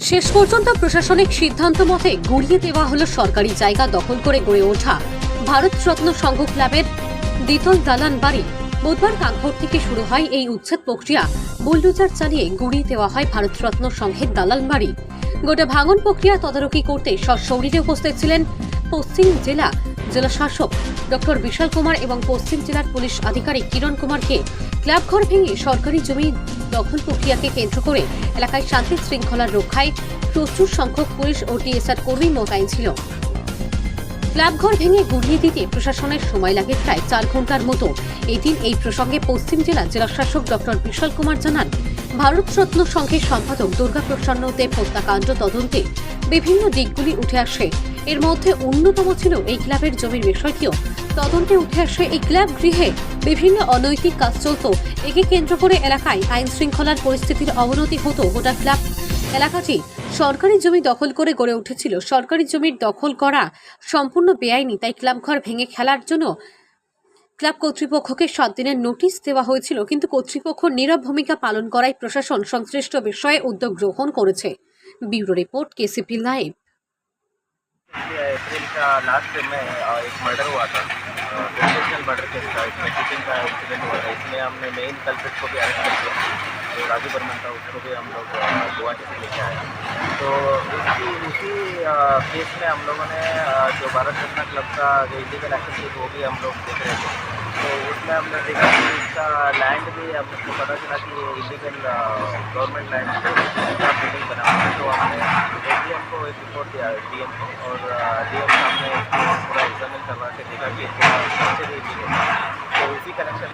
শেষ পর্যন্ত প্রশাসনিক সিদ্ধান্ত মতে গুড়িয়ে দেওয়া হলো সরকারি জায়গা দখল করে গড়ে ওঠা ভারতরত্ন সংঘ ক্লাবের দ্বিতল দালান বাড়ি। বুধবার কাকভোর থেকে শুরু হয় এই উচ্ছেদ প্রক্রিয়া। বুলডোজার চালিয়ে গুড়িয়ে দেওয়া হয় ভারতরত্ন সংঘের দালান বাড়ি। গোটা ভাঙন প্রক্রিয়া তদারকি করতে সশরীরে উপস্থিত ছিলেন পশ্চিম জেলা জেলা শাসক ডক্টর বিশাল কুমার এবং পশ্চিম জেলার পুলিশ আধিকারিক কিরণ কুমারকে ক্লাব ঘর ভেঙে সরকারি জমি দখল প্রক্রিয়াকে কেন্দ্র করে এলাকায় শান্তি শৃঙ্খলার রক্ষায় প্রচুর সংখ্যক পুলিশ ও টিএসআর কর্মী মোতায়েন ছিল। ক্লাবঘর ভেঙে গুড়িয়ে দিতে প্রশাসনের সময় লাগে প্রায় চার ঘণ্টার মতো। এদিন এই প্রসঙ্গে পশ্চিম জেলা জেলাশাসক ডক্টর বিশাল কুমার জানান ভারতরত্ন সংঘের সম্পাদক দুর্গাপ্রসন্ন দেব হত্যাকাণ্ড তদন্তে বিভিন্ন দিকগুলি উঠে আসে। এর মধ্যে অন্যতম ছিল এই ক্লাবের জমির বিষয়টিও। তদন্তে উঠে আসে এই ক্লাব গৃহে বিভিন্ন অনৈতিক কাজ চলত। একে কেন্দ্র করে এলাকায় আইন শৃঙ্খলার পরিস্থিতির অবনতি হতো গোটা ক্লাব। এলাকাটি সরকারি জমি দখল করে গড়ে উঠেছিল। সরকারি জমির দখল করা সম্পূর্ণ বেআইনি, তাই ক্লাবঘর ভেঙে খেলার জন্য ক্লাব কর্তৃপক্ষকে সাত দিনের নোটিশ দেওয়া হয়েছিল, কিন্তু কর্তৃপক্ষ নীরব ভূমিকা পালন করায় প্রশাসন সংশ্লিষ্ট বিষয়ে উদ্যোগ গ্রহণ করেছে। Bureau report, KCP live. अप्रैल का लास्ट में एक मर्डर हुआ था। प्रोफेशनल मर्डर केस था इसमें शूटिंग का इंसिडेंट हुआ था। इसमें हमने मेन कल्प्रिट को भी अरेस्ट कर लिया जो राजू बर्मन था, उसको भी हम लोग गुवाहाटी से लेके आए। तो उसकी, उसी केस में हम लोगों ने जो भारत रत्न क्लब का जो इलीगल एक्टिविटी वो भी हम लोग देख रहे थे। तो उसमें हमने देखा कि इसका लैंड भी हमको पता चला कि इलीगल गवर्नमेंट लैंड बिल्डिंग बना हुआ है। तो हमने एक रिपोर्ट दिया डीएम को और डीएम साहब ने पूरा एग्जामिन करवा के देखा कि इसका structure ही तो उसी कनेक्शन